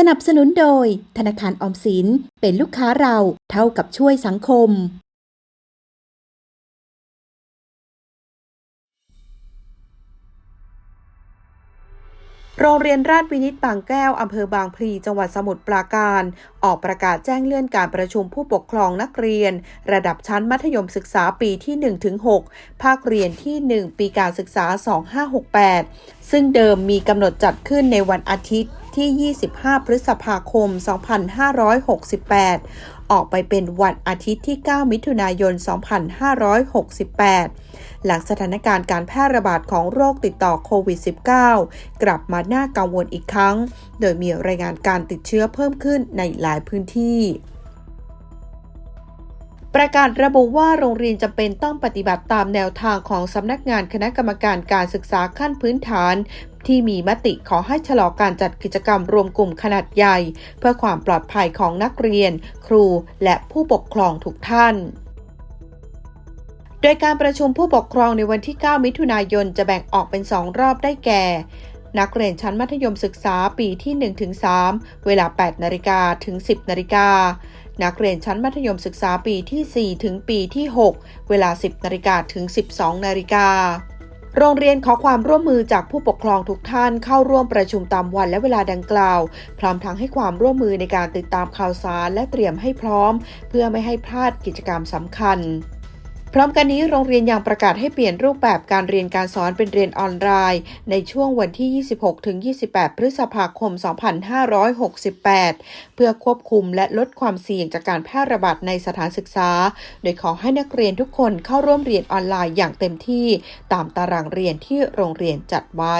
สนับสนุนโดย ธนาคารออมสินเป็นลูกค้าเราเท่ากับช่วยสังคม โรงเรียนราชวินิตบางแก้ว อำเภอบางพลีจังหวัดสมุทรปราการ ออกประกาศแจ้งเลื่อนการประชุมผู้ปกครองนักเรียน ระดับชั้นมัธยมศึกษาปีที่ 1-6 ภาคเรียนที่ 1 ปีการศึกษา 2568 ซึ่งเดิมมีกำหนดจัดขึ้นในวันอาทิตย์ ที่ 25 พฤษภาคม 2568 ออกไปเป็นวันอาทิตย์ที่ 9 มิถุนายน 2568 หลังสถานการณ์การแพร่ระบาดของโรคติดต่อโควิด -19 กลับมาน่ากังวลอีกครั้ง โดยมีรายงานการติดเชื้อเพิ่มขึ้นในหลายพื้นที่ ประกาศระบุว่าโรงเรียนจำเป็นต้องปฏิบัติตามแนวทางของสำนักงานคณะกรรมการการศึกษาขั้นพื้นฐาน ที่มีมติขอให้ชะลอการจัดกิจกรรมรวมกลุ่มขนาดใหญ่ เพื่อความปลอดภัยของนักเรียน ครู และผู้ปกครองทุกท่านโดยการประชุมผู้ปกครองในวันที่ 9 มิถุนายนจะแบ่งออกเป็น 2 รอบได้แก่ นักเรียนชั้นมัธยมศึกษาปีที่ 1-3 เวลา 8นาฬิกาถึง 10นาฬิกานักเรียนชั้นมัธยมศึกษาปีที่ 4 ถึงปีที่ 6 เวลา 10นาฬิกาถึง 12นาฬิกาโรงเรียนขอความร่วมมือจากผู้ปกครองทุกท่านเข้าร่วมประชุมตามวันและเวลาดังกล่าว พร้อมทั้งให้ความร่วมมือในการติดตามข่าวสารและเตรียมให้พร้อม เพื่อไม่ให้พลาดกิจกรรมสำคัญ ร้อมกันนี้โรงเรียนยังประกาศให้เปลี่ยนรูปแบบการเรียนการสอนเป็นเรียนออนไลน์ ในช่วงวันที่ 26-28 พฤษภาคม 2568 เพื่อควบคุมและลดความเสี่ยงจากการแพร่ระบาดในสถานศึกษา โดยขอให้นักเรียนทุกคนเข้าร่วมเรียนออนไลน์อย่างเต็มที่ตามตารางเรียนที่โรงเรียนจัดไว้